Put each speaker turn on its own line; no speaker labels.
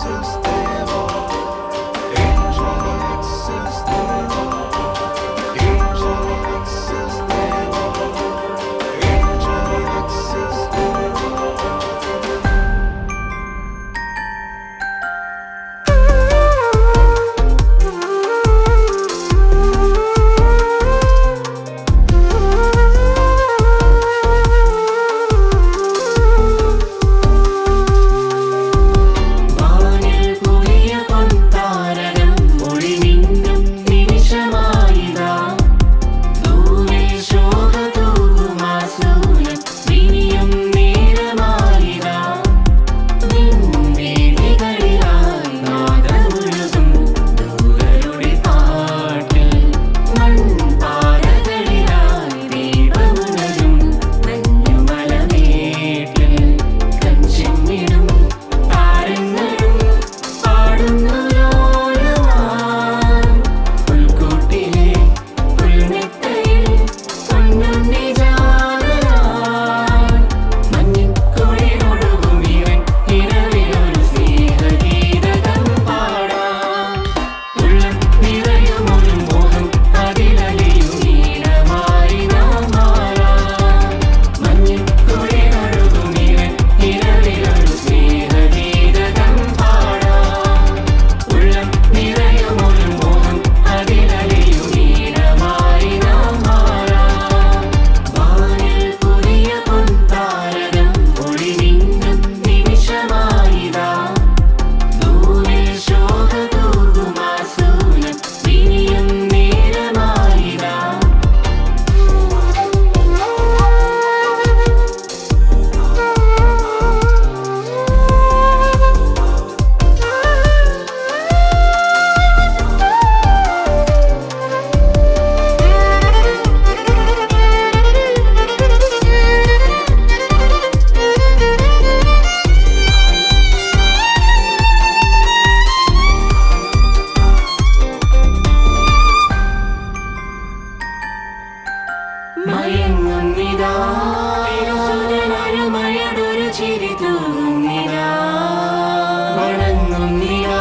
sisters. എങ്ങുന്നിതാ ഒരു മഴടൊരു ചിരി തൂങ്ങുന്നിതാ വണങ്ങുന്നിതാ